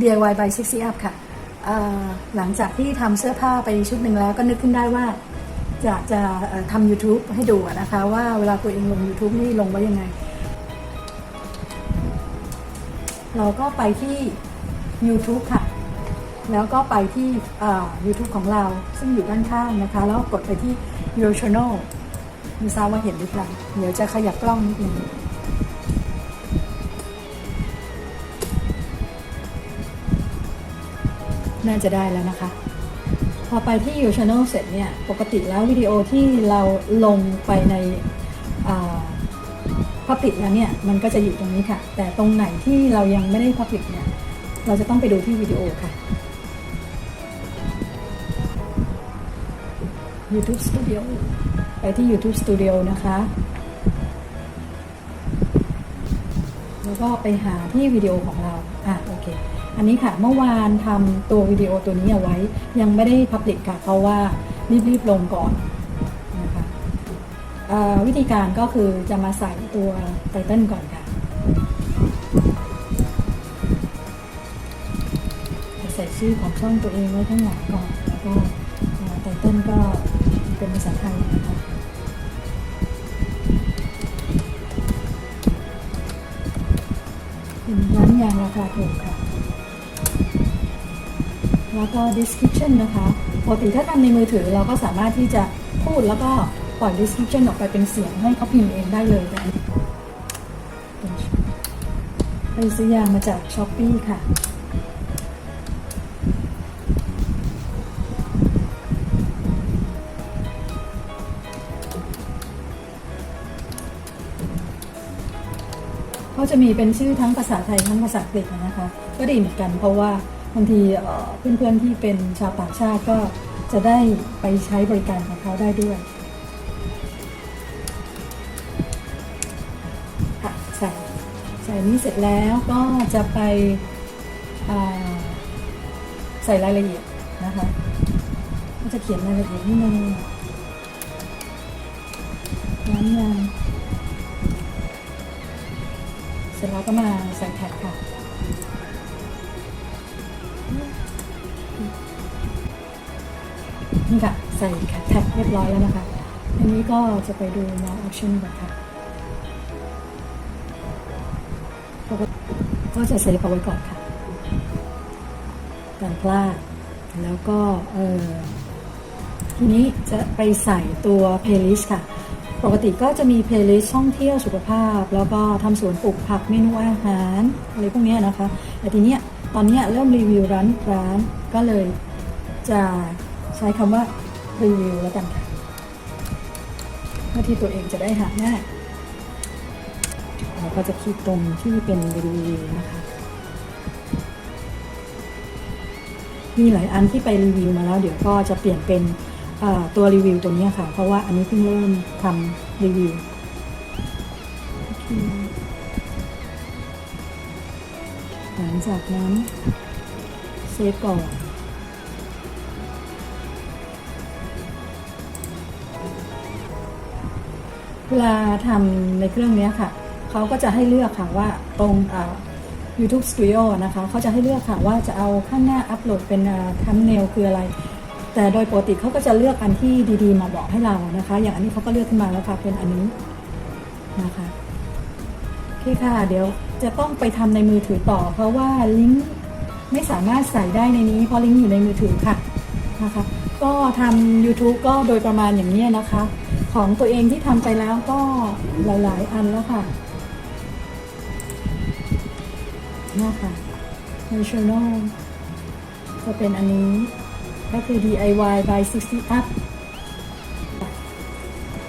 DIY by 60 up ค่ะเอ่อหลังจากที่ทำเสื้อผ้าไปชุดหนึ่งแล้วก็นึกขึ้นได้ว่าจะจะทำ YouTube ให้ดูนะคะว่าเวลาตัวเองลง YouTube นี่ลงไว้ยังไง เราก็ไปที่ YouTube ค่ะ แล้วก็ไปที่ YouTube ของเราซึ่งอยู่ด้านข้างนะคะ แล้วกดไปที่ Your Channel ไม่ทราบว่าเห็นหรือเปล่า เดี๋ยวจะขยับกล้องนิดนึง น่าจะได้แล้วนะคะ พอไปที่ Your Channel เสร็จเนี่ย ปกติแล้ววิดีโอที่เราลงไปในพับปิดแล้วเนี่ย มันก็จะอยู่ตรงนี้ค่ะ แต่ตรงไหนที่เรายังไม่ได้พับปิดเนี่ย เราจะต้องไปดูที่วิดีโอค่ะ YouTube Studio ไปที่ YouTube Studio นะคะ แล้วก็ไปหาที่วิดีโอของเรา อะ โอเค อันนี้ค่ะเมื่อวานทำตัววิดีโอตัวนี้เอาไว้ ยังไม่ได้พับลิกค่ะเพราะว่ารีบๆลงก่อนนะคะวิธีการก็คือจะมาใส่ตัวไตเติลก่อนค่ะใส่ชื่อของช่องตัวเองไว้ข้างหลังก่อนแล้วก็ไตเติลก็เป็นภาษาไทยนะคะเป็นร้านยางราคาถูกค่ะ แล้วก็ description นะคะปกติถ้าทำในมือถือเราก็สามารถที่จะพูดแล้วก็ปล่อย description ออกไปเป็นเสียงให้เขาพิมพ์เองได้เลยแต่อันนี้ไปซื้อยางมาจาก s h อ p e e ค่ะเขาจะมีเป็นชื่อทั้งภาษาไทยทั้งภาษาอังกฤษนะคะ ก็ดีเหมือนกันเพราะว่า บางทีเพื่อนๆที่เป็นชาวต่างชาติก็จะได้ไปใช้บริการของเขาได้ด้วยใส่ใส่นี้เสร็จแล้วก็จะไปใส่รายละเอียดนะคะก็จะเขียนรายละเอียดนิดนึงน้ำยาเสร็จแล้วก็มาใส่แท็กค่ะ นี่ค่ะ ใส่แท็กเรียบร้อยแล้วนะคะ อันนี้ก็จะไปดู more option ก่อนค่ะก็จะเซฟเอาไว้ก่อนค่ะการพลาดแล้วก็เออทีนี้จะไปใส่ตัว playlist ค่ะ ปกติก็จะมี playlist ท่องเที่ยวสุขภาพ แล้วก็ทำสวนปลูกผักเมนูอาหารอะไรพวกนี้นะคะ แต่ทีเนี้ยตอนเนี้ยเริ่มรีวิวร้านร้านก็เลยจะใช้คำว่ารีวิวแล้วกันค่ะเพื่อที่ตัวเองจะได้หาง่ายเราก็จะคลิกตรงที่เป็นรีวิวนะคะมีหลายอันที่ไปรีวิวมาแล้ว เดี๋ยวก็จะเปลี่ยนเป็น ตัวรีวิวตัวนี้ค่ะ เพราะว่าอันนี้เพิ่งเริ่มทำรีวิวหลังจากนั้นเซฟก่อนเวลาทำในเครื่องนี้ค่ะ เขาก็จะให้เลือกค่ะว่าตรงอ่า YouTube Studio นะคะ เขาจะให้เลือกค่ะว่าจะเอาข้างหน้าอัปโหลดเป็นทัมเนลคืออะไร แต่โดยปกติเขาก็จะเลือกอันที่ดีๆ มาบอกให้เรานะคะ อย่างอันนี้เขาก็เลือกขึ้นมาแล้วค่ะเป็นอันนี้นะคะโอเคค่ะ เดี๋ยวจะต้องไปทำในมือถือต่อ เพราะว่าลิงก์ไม่สามารถใส่ได้ในนี้ เพราะลิงก์อยู่ในมือถือค่ะนะคะ ก็ทำ YouTube ก็โดยประมาณอย่างนี้นะคะ ของตัวเองที่ทำไปแล้วก็หลาย ๆ อันแล้วค่ะนี่ค่ะ National จะเป็นอันนี้ ก็คือ DIY by 60 up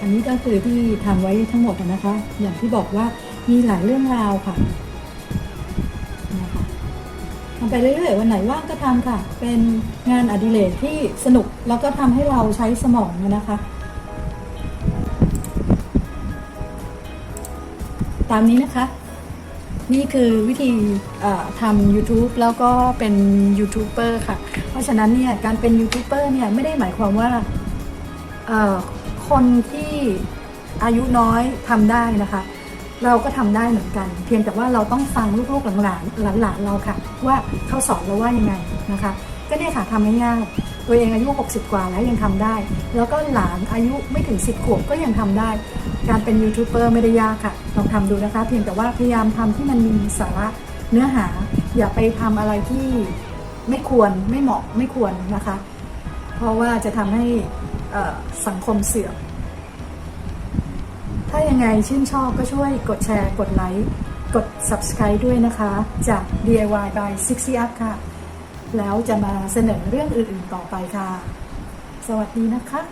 อันนี้ก็คือที่ทำไว้ทั้งหมดนะคะ อย่างที่บอกว่ามีหลายเรื่องราวค่ะนะคะทำไปเรื่อยๆวันไหนว่างก็ทำค่ะ เป็นงานอดิเรกที่สนุกแล้วก็ทำให้เราใช้สมองนะคะตามนี้นะคะ นี่คือวิธีทำ YouTube แล้วก็เป็นยูทูบเบอร์ค่ะ เพราะฉะนั้นเนี่ยการเป็นยูทูบเบอร์เนี่ยไม่ได้หมายความว่าคนที่อายุน้อยทำได้นะคะ เราก็ทำได้เหมือนกัน เพียงแต่ว่าเราต้องฟังลูกๆหลานๆหลานๆเราค่ะ ว่าเขาสอนเราว่ายังไงนะคะ ก็เนี่ยค่ะทำง่ายๆตัวเองอายุ 60 กว่าแล้วยังทำได้ แล้วก็หลานอายุไม่ถึง 10 ขวบก็ยังทำได้ การเป็นยูทูบเบอร์ไม่ได้ยากค่ะ ทำดูนะคะ เพียงแต่ว่าพยายามทำที่มันมีสาระเนื้อหา อย่าไปทำอะไรที่ไม่ควรไม่เหมาะไม่ควรนะคะ เพราะว่าจะทำให้สังคมเสื่อมถ้ายังไงชื่นชอบก็ช่วยกดแชร์กดไลค์กด subscribe ด้วยนะคะ จาก DIY by 60 up ค่ะ แล้วจะมาเสนอเรื่องอื่นๆต่อไปค่ะ สวัสดีนะคะ